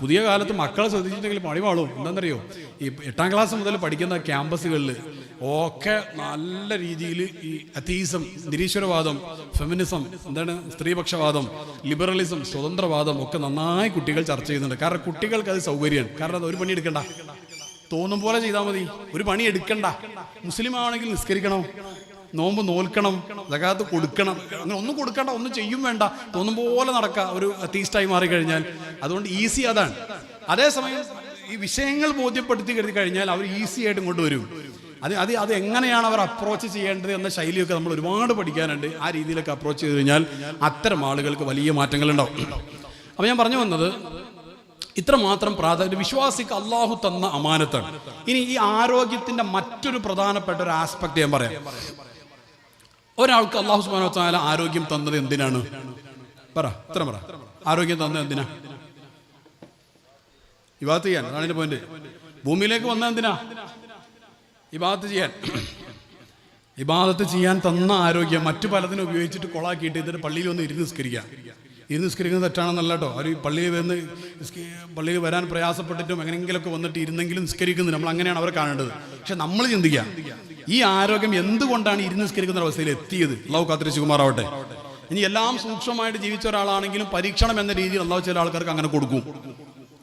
പുതിയ കാലത്ത് മക്കളെ ശ്രദ്ധിച്ചിട്ടുണ്ടെങ്കിൽ പണി പാളും. എന്താണെന്നറിയോ? ഈ എട്ടാം ക്ലാസ് മുതൽ പഠിക്കുന്ന ക്യാമ്പസുകളിൽ ഒക്കെ നല്ല രീതിയിൽ ഈ അത്തീസം നിരീശ്വരവാദം ഫെമിനിസം എന്താണ് സ്ത്രീപക്ഷവാദം ലിബറലിസം സ്വതന്ത്രവാദം ഒക്കെ നന്നായി കുട്ടികൾ ചർച്ച ചെയ്യുന്നുണ്ട്. കാരണം കുട്ടികൾക്ക് അത് സൗകര്യമാണ്. കാരണം അത് ഒരു പണി എടുക്കണ്ട. തോന്നും പോലെ ചെയ്താൽ മതി. ഒരു പണി എടുക്കണ്ട. മുസ്ലിം ആണെങ്കിൽ നിസ്കരിക്കണം. നോമ്പ് നോൽക്കണം ജകാത്ത് കൊടുക്കണം. അങ്ങനെ ഒന്നും കൊടുക്കണ്ട ഒന്നും ചെയ്യും വേണ്ട. തോന്നും പോലെ നടക്കുക ഒരു തീസ്റ്റായി മാറിക്കഴിഞ്ഞാൽ. അതുകൊണ്ട് ഈസി അതാണ്. അതേസമയം ഈ വിഷയങ്ങൾ ബോധ്യപ്പെടുത്തി കരുതി കഴിഞ്ഞാൽ അവർ ഈസി ആയിട്ട് ഇങ്ങോട്ട് വരും. അത് അത് അത് എങ്ങനെയാണ് അവർ അപ്രോച്ച് ചെയ്യേണ്ടത് എന്ന ശൈലിയൊക്കെ നമ്മൾ ഒരുപാട് പഠിക്കാനുണ്ട്. ആ രീതിയിലൊക്കെ അപ്രോച്ച് ചെയ്ത് കഴിഞ്ഞാൽ അത്തരം ആളുകൾക്ക് വലിയ മാറ്റങ്ങൾ ഉണ്ടാവും അപ്പോൾ ഞാൻ പറഞ്ഞു വന്നത് ഇത്ര മാത്രം പ്രാധാന്യം വിശ്വാസിക്ക് അള്ളാഹു തന്ന അമാനത്താണ്. ഇനി ഈ ആരോഗ്യത്തിന്റെ മറ്റൊരു പ്രധാനപ്പെട്ട ഒരു ആസ്പെക്ട് ഞാൻ പറയാം. ഒരാൾക്ക് അള്ളാഹു സുബാന ആരോഗ്യം തന്നത് എന്തിനാണ്? പറ ഇത്ര പറ. ആരോഗ്യം തന്നത് എന്തിനാ? ഇബാത്ത് ചെയ്യാൻ അതാണ് എന്റെ പോയിന്റ് ഭൂമിയിലേക്ക് വന്ന എന്തിനാ? ഇബാത്ത് ചെയ്യാൻ. ഇബാദത്ത് ചെയ്യാൻ തന്ന ആരോഗ്യം മറ്റു പലതിനും ഉപയോഗിച്ചിട്ട് കൊളാക്കിയിട്ട് ഇതിന്റെ പള്ളിയിൽ ഒന്ന് ഇരുന്ന് നിസ്കരിക്കുക. ഇരുന്ന് നിസ്കരിക്കുന്നത് തെറ്റാണെന്നല്ല കേട്ടോ അവർ പള്ളിയിൽ വന്ന് പള്ളിയിൽ വരാൻ പ്രയാസപ്പെട്ടിട്ടും എങ്ങനെയെങ്കിലുമൊക്കെ വന്നിട്ട് ഇരുന്നെങ്കിലും നിസ്കരിക്കുന്നത്. നമ്മൾ അങ്ങനെയാണ് അവർ കാണേണ്ടത്. പക്ഷെ നമ്മൾ ചിന്തിക്കുക ഈ ആരോഗ്യം എന്തുകൊണ്ടാണ് ഇരുന്ന് നിസ്കരിക്കുന്ന അവസ്ഥയിൽ എത്തിയത്? അള്ളാഹു കാത്തിരിച്ച് കുമാറാവട്ടെ ഇനി എല്ലാം സൂക്ഷ്മമായിട്ട് ജീവിച്ച ഒരാളാണെങ്കിലും പരീക്ഷണം എന്ന രീതിയിൽ അള്ളാഹു ചില ആൾക്കാർക്ക് അങ്ങനെ കൊടുക്കും.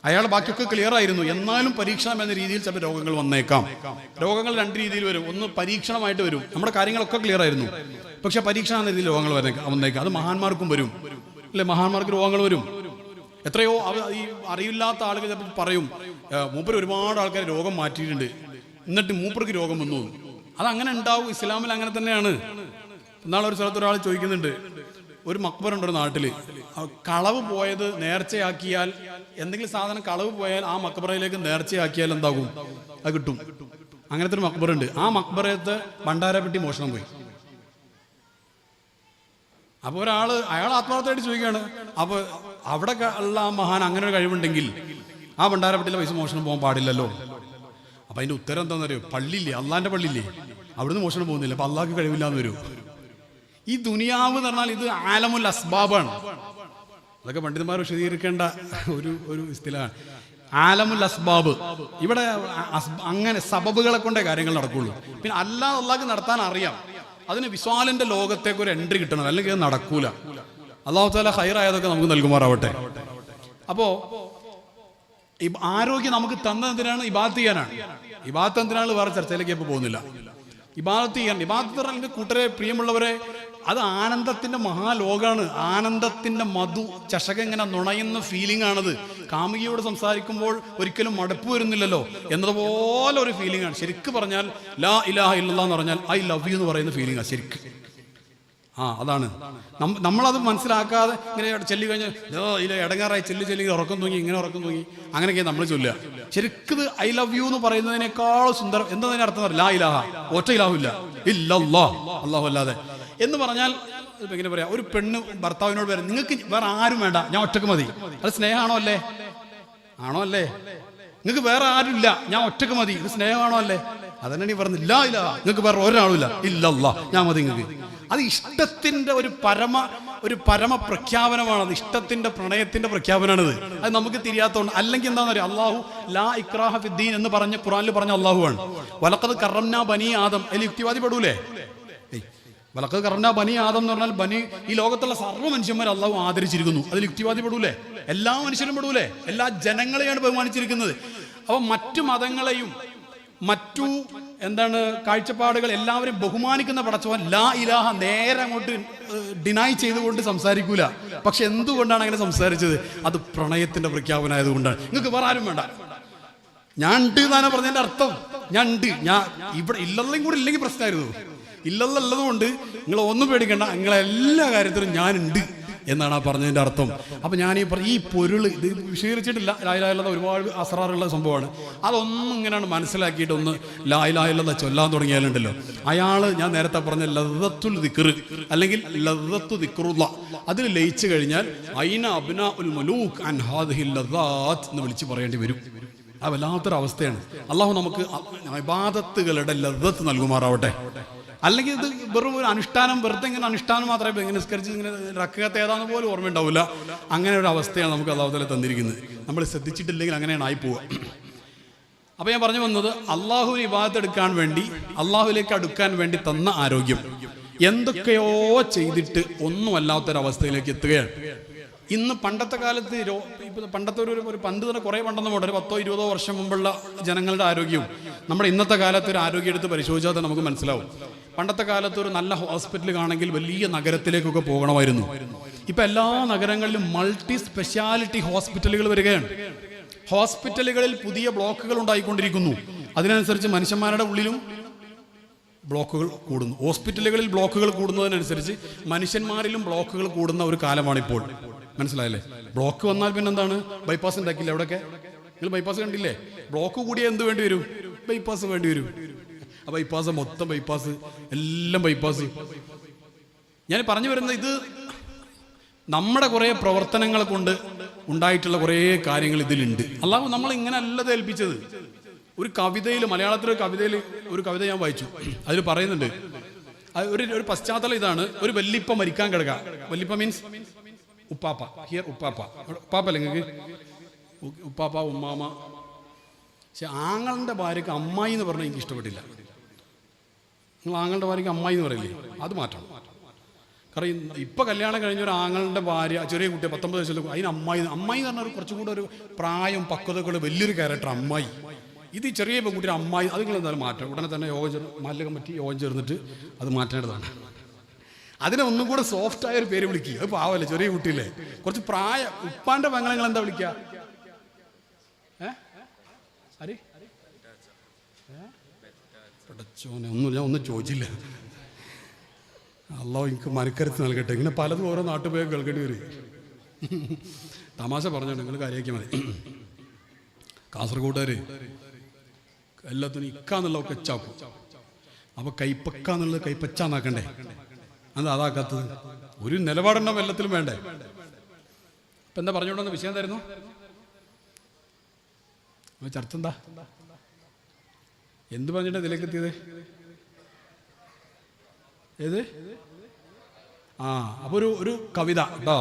അയാൾ ബാക്കിയൊക്കെ ക്ലിയർ ആയിരുന്നു. എന്നാലും പരീക്ഷണം എന്ന രീതിയിൽ ചില രോഗങ്ങൾ വന്നേക്കാം. രോഗങ്ങൾ രണ്ട് രീതിയിൽ വരും. ഒന്ന് പരീക്ഷണമായിട്ട് വരും. നമ്മുടെ കാര്യങ്ങളൊക്കെ ക്ലിയർ ആയിരുന്നു. പക്ഷെ പരീക്ഷണം എന്ന രീതിയിൽ രോഗങ്ങൾ വന്നേക്കാം. അത് മഹാന്മാർക്കും വരും. അല്ലെ? മഹാന്മാർക്ക് രോഗങ്ങൾ വരും. എത്രയോ ഈ അറിയില്ലാത്ത ആളുകൾ പറയും മൂപ്പർ ഒരുപാട് ആൾക്കാർ രോഗം മാറ്റിയിട്ടുണ്ട്. എന്നിട്ട് മൂപ്പർക്ക് രോഗം വന്നു. അതങ്ങനെ ഉണ്ടാവും. ഇസ്ലാമിൽ അങ്ങനെ തന്നെയാണ്. എന്നാളെ ഒരു സ്ഥലത്ത് ഒരാൾ ചോദിക്കുന്നുണ്ട്. ഒരു മക്ബറുണ്ട് ഒരു നാട്ടിൽ കളവ് പോയത് നേർച്ചയാക്കിയാൽ എന്തെങ്കിലും സാധനം കളവ് പോയാൽ ആ മക്ബറയിലേക്ക് നേർച്ചയാക്കിയാൽ എന്താകും? അത് കിട്ടും. അങ്ങനത്തെ ഒരു മക്ബറുണ്ട്. ആ മക്ബറയത്ത് ഭണ്ഡാരപ്പെട്ടി മോഷണം പോയി. അപ്പോൾ ഒരാൾ അയാൾ ആത്മാർത്ഥമായിട്ട് ചോദിക്കുകയാണ്. അപ്പോൾ അവിടെ ഉള്ള ആ മഹാൻ അങ്ങനെ ഒരു കഴിവുണ്ടെങ്കിൽ ആ ഭണ്ഡാരപ്പെട്ടിയിലെ പൈസ മോഷണം പോകാൻ പാടില്ലല്ലോ. അപ്പൊ അതിന്റെ ഉത്തരം എന്താണെന്നറിയോ പള്ളിയില്ലേ അള്ളാന്റെ പള്ളിയില്ലേ? അവിടുന്ന് മോഷണം പോകുന്നില്ല അപ്പൊ അള്ളാഹ്ക്ക് കഴിവില്ലാന്ന് വരും. ഈ ദുനിയാവ് എന്ന് പറഞ്ഞാൽ ഇത് ആലമുൽ അസ്ബാബാണ്. അതൊക്കെ പണ്ഡിതന്മാർ വിശദീകരിക്കേണ്ട ഒരു ഒരു സ്ഥലമാണ് ആലമുൽ അസ്ബാബ്. ഇവിടെ അങ്ങനെ സബബുകളെ കൊണ്ടേ കാര്യങ്ങൾ നടക്കുള്ളൂ. പിന്നെ അല്ലാതെ അള്ളാഹ്ക്ക് നടത്താൻ അറിയാം. അതിന് വിശ്വാലിന്റെ ലോകത്തേക്ക് ഒരു എൻട്രി കിട്ടണം. അല്ലെങ്കിൽ നടക്കൂല. അള്ളാഹു താല ഹൈറായതൊക്കെ നമുക്ക് നൽകുമാറാവട്ടെ. അപ്പോ ഈ ആരോഗ്യം നമുക്ക് തന്നതിനാണ് ഇബാത്ത് ചെയ്യാനാണ്. ഇബാത്ത് എന്തിനാണ്? വേറെ ചർച്ചയിലേക്ക് ഇപ്പോൾ പോകുന്നില്ല. ഇബാദത്ത് ചെയ്യാൻ ഇബാദത്ത് പറഞ്ഞാൽ കൂട്ടരെ പ്രിയമുള്ളവരെ അത് ആനന്ദത്തിന്റെ മഹാലോകാണ് ആനന്ദത്തിന്റെ മധു ചഷകം ഇങ്ങനെ നുണയുന്ന ഫീലിംഗ് ആണത്. കാമുകിയോട് സംസാരിക്കുമ്പോൾ ഒരിക്കലും മടുപ്പ് വരുന്നില്ലല്ലോ എന്നതുപോലെ ഒരു ഫീലിംഗ് ആണ്. ശരിക്ക് പറഞ്ഞാൽ ലാ ഇലാഹ ഇല്ലാന്ന് പറഞ്ഞാൽ ഐ ലവ് യു എന്ന് പറയുന്ന ഫീലിംഗ് ആണ് ശരിക്ക്. ആ അതാണ്. നമ്മളത് മനസ്സിലാക്കാതെ ഇങ്ങനെ ചെല്ലി ഓ ഇല്ല ഇടങ്ങാറായി ചെല്ലി ചെല്ലി ഉറക്കം തൂങ്ങി ഇങ്ങനെ ഉറക്കം തൂങ്ങി. അങ്ങനെയൊക്കെ നമ്മൾ ചൊല്ലുക. ശരിക്കും ഐ ലവ് യു എന്ന് പറയുന്നതിനേക്കാൾ സുന്ദരം എന്താ അർത്ഥം ലാ ഇലാഹ ഒറ്റ ഇലാഹില്ല ഇല്ല. അല്ലാഹു അല്ലാതെ. എന്ന് പറഞ്ഞാൽ എങ്ങനെ പറയാ ഒരു പെണ്ണ് ഭർത്താവിനോട് പറയാം നിങ്ങൾക്ക് വേറെ ആരും വേണ്ട ഞാൻ ഒറ്റയ്ക്ക് മതി. അത് സ്നേഹമാണോ അല്ലേ? ആണോ അല്ലേ? നിങ്ങൾക്ക് വേറെ ആരുമില്ല ഞാൻ ഒറ്റയ്ക്ക് മതി. ഇത് സ്നേഹമാണോ അല്ലേ? അതന്നെ പറഞ്ഞു ഇല്ല ഇല്ല നിങ്ങൾക്ക് വേറെ ഒരാളുമില്ല ഇല്ലല്ല. ഞാൻ മതി നിങ്ങൾക്ക് അത് ഇഷ്ടത്തിന്റെ ഒരു പരമ ഒരു പരമ പ്രഖ്യാപനമാണ് അത് ഇഷ്ടത്തിന്റെ പ്രണയത്തിന്റെ പ്രഖ്യാപനമാണിത് അത് നമുക്ക് തിരിയാത്തോണ്ട്. അല്ലെങ്കിൽ എന്താണെന്ന് അറിയാം? അള്ളാഹു ലാ ഇക്രാഹ ഫിദ്ദീൻ എന്ന് പറഞ്ഞ ഖുറാനിൽ പറഞ്ഞ അള്ളാഹു ആണ് വലക്കത് കറംന ബനി ആദം. അതിൽ യുക്തിവാദി പെടൂലേ? വലക്കത് കറംന ബനി ആദം എന്ന് പറഞ്ഞാൽ ബനി ഈ ലോകത്തുള്ള സർവ മനുഷ്യന്മാർ അള്ളാഹു ആദരിച്ചിരിക്കുന്നു. അതിൽ യുക്തിവാദി പെടൂലേ? എല്ലാ മനുഷ്യരും പെടൂലേ? എല്ലാ ജനങ്ങളെയാണ് ബഹുമാനിച്ചിരിക്കുന്നത്. അപ്പൊ മറ്റു മതങ്ങളെയും മറ്റു എന്താണ് കാഴ്ചപ്പാടുകൾ എല്ലാവരും ബഹുമാനിക്കുന്ന പടച്ചവൻ ലാ ഇലാഹ നേരെ അങ്ങോട്ട് ഡിനൈ ചെയ്തുകൊണ്ട് സംസാരിക്കൂല. പക്ഷെ എന്തുകൊണ്ടാണ് അങ്ങനെ സംസാരിച്ചത്? അത് പ്രണയത്തിന്റെ പ്രഖ്യാപനമായതുകൊണ്ടാണ് നിങ്ങൾക്ക് വേറെ ആരും വേണ്ട. ഞാൻ ഉണ്ട് എന്നാണ് പറഞ്ഞതിന്റെ അർത്ഥം. ഞാൻ ഉണ്ട്. ഞാൻ ഇവിടെ ഇല്ലെന്നും കൂടി ഇല്ലെങ്കിൽ പ്രശ്നമായിരുന്നു. ഇല്ലെന്നുള്ളത് കൊണ്ട് നിങ്ങൾ ഒന്നും പേടിക്കണ്ട. നിങ്ങളെല്ലാ കാര്യത്തിലും ഞാനുണ്ട് എന്നാണ് ആ പറഞ്ഞതിന്റെ അർത്ഥം. അപ്പം ഞാൻ ഈ ഈ പൊരുൾ ഇത് വിശീകരിച്ചിട്ടില്ല ലായിലായുള്ളത് ഒരുപാട് അസറാറുള്ള സംഭവമാണ്. അതൊന്നും ഇങ്ങനെയാണ് മനസ്സിലാക്കിയിട്ട് ഒന്ന് ലായിലായുള്ള ചൊല്ലാൻ തുടങ്ങിയാലുണ്ടല്ലോ. അയാൾ ഞാൻ നേരത്തെ പറഞ്ഞ ലതത്തുൽ ദിക്റ് അല്ലെങ്കിൽ ലതത്തു ദിക്റുള്ള അതിൽ ലയിച്ചു കഴിഞ്ഞാൽ ഐന അബ്ന ഉൽ മലൂക്ക് അൻ ഹാദിഹിൽ ലദ്ദാത്ത് എന്ന് വിളിച്ച് പറയേണ്ടി വരും. ആ വല്ലാത്തൊരവസ്ഥയാണ്. അള്ളാഹു നമുക്ക് ഇബാദത്തുകളുടെ ലതത്ത് നൽകുമാറാവട്ടെ. അല്ലെങ്കിൽ ഇത് വെറും ഒരു അനുഷ്ഠാനം വെറുതെ ഇങ്ങനെ അനുഷ്ഠാനം മാത്രമേ ഇങ്ങനെ നിസ്കരിച്ച് ഇങ്ങനെ റക്കകത്ത് പോലും ഓർമ്മ ഉണ്ടാവില്ല അങ്ങനെ ഒരു അവസ്ഥയാണ് നമുക്ക് അള്ളാഹുതല തന്നിരിക്കുന്നത്. നമ്മൾ ശ്രദ്ധിച്ചിട്ടില്ലെങ്കിൽ അങ്ങനെയാണ് ആയി പോവുക. അപ്പൊ ഞാൻ പറഞ്ഞു വന്നത് അള്ളാഹുവിന് ഇബാദത്ത് എടുക്കാൻ വേണ്ടി അള്ളാഹുവിലേക്ക് അടുക്കാൻ വേണ്ടി തന്ന ആരോഗ്യം. എന്തൊക്കെയോ ചെയ്തിട്ട് ഒന്നുമല്ലാത്തൊരവസ്ഥയിലേക്ക് എത്തുകയാണ്. ഇന്ന് പണ്ടത്തെ കാലത്ത് രോ- ഇപ്പൊ പണ്ടത്തെ ഒരു ഒരു പണ്ട് തന്നെ കുറേ പണ്ടെന്ന് പോട്ടെ ഒരു പത്തോ ഇരുപതോ വർഷം മുമ്പുള്ള ജനങ്ങളുടെ ആരോഗ്യവും നമ്മുടെ ഇന്നത്തെ കാലത്ത് ഒരു ആരോഗ്യം എടുത്ത് പരിശോധിച്ചാൽ തന്നെ നമുക്ക് മനസ്സിലാവും. പണ്ടത്തെ കാലത്ത് ഒരു നല്ല ഹോസ്പിറ്റൽ കാണെങ്കിൽ വലിയ നഗരത്തിലേക്കൊക്കെ പോകണമായിരുന്നു. ഇപ്പൊ എല്ലാ നഗരങ്ങളിലും മൾട്ടി സ്പെഷ്യാലിറ്റി ഹോസ്പിറ്റലുകൾ വരികയാണ്. ഹോസ്പിറ്റലുകളിൽ പുതിയ ബ്ലോക്കുകൾ ഉണ്ടായിക്കൊണ്ടിരിക്കുന്നു. അതിനനുസരിച്ച് മനുഷ്യന്മാരുടെ ഉള്ളിലും ബ്ലോക്കുകൾ കൂടുന്നു. ഹോസ്പിറ്റലുകളിൽ ബ്ലോക്കുകൾ കൂടുന്നതിനനുസരിച്ച് മനുഷ്യന്മാരിലും ബ്ലോക്കുകൾ കൂടുന്ന ഒരു കാലമാണ് ഇപ്പോൾ മനസ്സിലായല്ലേ? ബ്ലോക്ക് വന്നാൽ പിന്നെ എന്താണ് ബൈപ്പാസ് ഉണ്ടാക്കില്ല എവിടെയൊക്കെ നിങ്ങൾ ബൈപ്പാസ് കണ്ടില്ലേ? ബ്ലോക്ക് കൂടിയ എന്ത് വേണ്ടി വരും? ബൈപ്പാസ് വേണ്ടി വരും. ആ ബൈപ്പാസ് മൊത്തം ബൈപ്പാസ് എല്ലാം ബൈപ്പാസ് ഞാൻ പറഞ്ഞു വരുന്നത് ഇത് നമ്മുടെ കുറേ പ്രവർത്തനങ്ങൾ കൊണ്ട് ഉണ്ടായിട്ടുള്ള കുറേ കാര്യങ്ങൾ ഇതിലുണ്ട്. അല്ലാതെ നമ്മൾ ഇങ്ങനെ അല്ലത് ഏൽപ്പിച്ചത്. ഒരു കവിതയിൽ മലയാളത്തിലെ കവിതയിൽ ഒരു കവിത ഞാൻ വായിച്ചു. അതിൽ പറയുന്നുണ്ട്. ഒരു ഒരു പശ്ചാത്തലം ഇതാണ്. ഒരു വല്ലിപ്പ മരിക്കാൻ കിടക്ക. വല്ലിപ്പ മീൻസ് ഉപ്പാപ്പ. ഹിയർ ഉപ്പാപ്പ. ഉപ്പാപ്പ അല്ലെങ്കിൽ ഉപ്പാപ്പ ഉമ്മാമ പക്ഷെ ആങ്ങളുടെ ഭാര്യക്ക് അമ്മായി എന്ന് പറഞ്ഞാൽ എനിക്ക് ഇഷ്ടപ്പെട്ടില്ല. നിങ്ങൾ ആങ്ങളുടെ ഭാര്യയ്ക്ക് അമ്മായി എന്ന് പറയില്ലേ? അത് മാറ്റണം. കാരണം ഇപ്പം കല്യാണം കഴിഞ്ഞ ഒരു ആങ്ങളുടെ ഭാര്യ ചെറിയ കുട്ടി പത്തൊമ്പത് വയസ്സിൽ അതിന് അമ്മായി അമ്മായി എന്ന് പറഞ്ഞാൽ കുറച്ചും കൂടെ ഒരു പ്രായം പക്വതക്കുള്ള വലിയൊരു ക്യാരക്ടർ അമ്മായി. ഇത് ചെറിയ പെൺകുട്ടിയുടെ അമ്മായി അത് എന്തായാലും മാറ്റണം. ഉടനെ തന്നെ യോഗം ചേർന്ന് മല്ലകം പറ്റി യോഗം ചേർന്നിട്ട് അത് മാറ്റേണ്ടതാണ്. അതിനെ ഒന്നും കൂടെ സോഫ്റ്റ് ആയ ഒരു പേര് വിളിക്കുക അത് പാവല്ലേ ചെറിയ കുട്ടിയില്ലേ? കുറച്ച് പ്രായ ഉപ്പാന്റെ പെങ്ങളെ എന്താ വിളിക്കുക ഏ? ആര്? പടച്ചോനെ ഒന്നും ഞാൻ ഒന്നും ചോദിച്ചില്ല. അല്ലോ എനിക്ക് മനക്കരുത്ത് നൽകട്ടെ. ഇങ്ങനെ പലതും ഓരോ നാട്ടിൽ കേൾക്കേണ്ടി വരും. തമാശ പറഞ്ഞോ നിങ്ങൾ കാര്യമാക്കി മതി. കാസർഗോഡുകാർ എല്ലാത്തിനും ഇക്കാന്നുള്ള ഒക്കെ അപ്പൊ കൈപ്പക്ക എന്നുള്ളത് കൈപ്പച്ചാന്നാക്കണ്ടേ അത് അതാക്കാത്തത്? ഒരു നിലപാടുണ്ടാവും എല്ലാത്തിലും വേണ്ടേ? അപ്പൊ എന്താ പറഞ്ഞുകൊണ്ടെന്ന് വിഷയം തരുന്നു ചർച്ച എന്താ? എന്ത് പറഞ്ഞിട്ടാണ് ഇതിലേക്ക് എത്തിയത്? ഏത്? ആ അപ്പൊ ഒരു ഒരു കവിത കേട്ടോ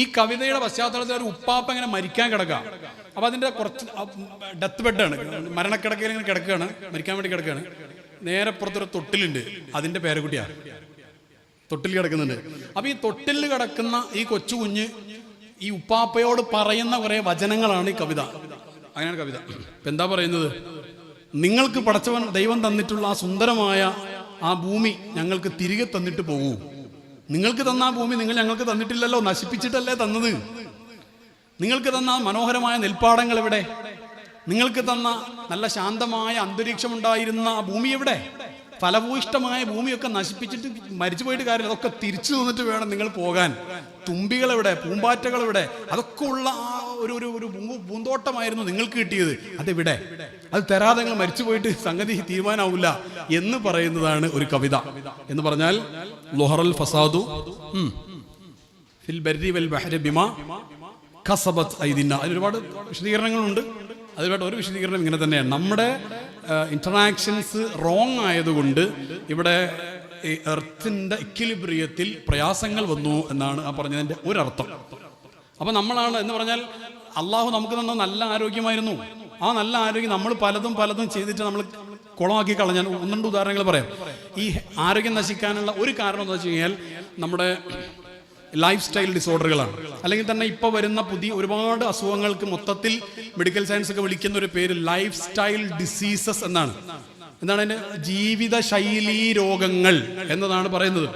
ഈ കവിതയുടെ പശ്ചാത്തലത്തിൽ ഒരു ഉപ്പാപ്പ ഇങ്ങനെ മരിക്കാൻ കിടക്കുക അപ്പൊ അതിന്റെ കുറച്ച് ഡെത്ത് ബെഡാണ് മരണക്കിടക്കയിൽ ഇങ്ങനെ കിടക്കുകയാണ്. മരിക്കാൻ വേണ്ടി കിടക്കുകയാണ്. നേരെ പുറത്തൊരു തൊട്ടിലുണ്ട്. അതിന്റെ പേരക്കുട്ടിയാ. തൊട്ടിൽ കിടക്കുന്നുണ്ട്. അപ്പൊ ഈ തൊട്ടിൽ കിടക്കുന്ന ഈ കൊച്ചു കുഞ്ഞ് ഈ ഉപ്പാപ്പയോട് പറയുന്ന കുറെ വചനങ്ങളാണ് ഈ കവിത. അങ്ങനെയാണ് കവിത. എന്താ പറയുന്നത്? നിങ്ങൾക്ക് പടച്ചവൻ ദൈവം തന്നിട്ടുള്ള ആ സുന്ദരമായ ആ ഭൂമി ഞങ്ങൾക്ക് തിരികെ തന്നിട്ട് പോകൂ. നിങ്ങൾക്ക് തന്ന ആ ഭൂമി നിങ്ങൾ ഞങ്ങൾക്ക് തന്നിട്ടില്ലല്ലോ നശിപ്പിച്ചിട്ടല്ലേ തന്നത്. നിങ്ങൾക്ക് തന്ന മനോഹരമായ നെൽപ്പാടങ്ങൾ എവിടെ? നിങ്ങൾക്ക് തന്ന നല്ല ശാന്തമായ അന്തരീക്ഷം ഉണ്ടായിരുന്ന ആ ഭൂമി എവിടെ? ഫലഭൂയിഷ്ടമായ ഭൂമിയൊക്കെ നശിപ്പിച്ചിട്ട് മരിച്ചു പോയിട്ട് കാര്യം അതൊക്കെ തിരിച്ചു നിന്നിട്ട് വേണം നിങ്ങൾ പോകാൻ. തുമ്പികൾ പൂമ്പാറ്റകളെവിടെ അതൊക്കെ ഉള്ള ആ ഒരു ഒരു ഒരു പൂന്തോട്ടമായിരുന്നു നിങ്ങൾക്ക് കിട്ടിയത്. അതെവിടെ? അത് തരാതെ നിങ്ങൾ മരിച്ചു പോയിട്ട് സംഗതി തീരുമാനമാവില്ല എന്ന് പറയുന്നതാണ് ഒരു കവിത. എന്ന് പറഞ്ഞാൽ ലൊഹറൽ ഫസാദു. ഫിൽ ഒരുപാട് വിശദീകരണങ്ങളുണ്ട്. അതിൽപ്പെട്ട ഒരു വിശദീകരണം ഇങ്ങനെ തന്നെയാണ്. നമ്മുടെ ഇന്ററാക്ഷൻസ് റോങ് ആയതുകൊണ്ട് ഇവിടെ ഈ എർത്തിന്റെ ഇക്വിലിബ്രിയത്തിൽ പ്രയാസങ്ങൾ വന്നു എന്നാണ് ആ പറഞ്ഞതിന്റെ ഒരർത്ഥം. അപ്പം നമ്മളാണ് എന്ന് പറഞ്ഞാൽ അള്ളാഹു നമുക്ക് തന്ന നല്ല ആരോഗ്യമായിരുന്നു. ആ നല്ല ആരോഗ്യം നമ്മൾ പലതും പലതും ചെയ്തിട്ട് നമ്മൾ കുളമാക്കി കളഞ്ഞാൽ ഒന്ന് രണ്ട് ഉദാഹരണങ്ങൾ പറയാം. ഈ ആരോഗ്യം നശിക്കാനുള്ള ഒരു കാരണം എന്താ വെച്ച് കഴിഞ്ഞാൽ നമ്മുടെ ലൈഫ് സ്റ്റൈൽ ഡിസോർഡറുകളാണ് അല്ലെങ്കിൽ തന്നെ ഇപ്പോൾ വരുന്ന പുതിയ ഒരുപാട് അസുഖങ്ങൾക്ക് മൊത്തത്തിൽ മെഡിക്കൽ സയൻസ് ഒക്കെ വിളിക്കുന്ന ഒരു പേര് ലൈഫ് സ്റ്റൈൽ ഡിസീസസ് എന്നാണ്. എന്താണ് അതിന്റെ ജീവിത ശൈലീ രോഗങ്ങൾ എന്നതാണ് പറയുന്നത്.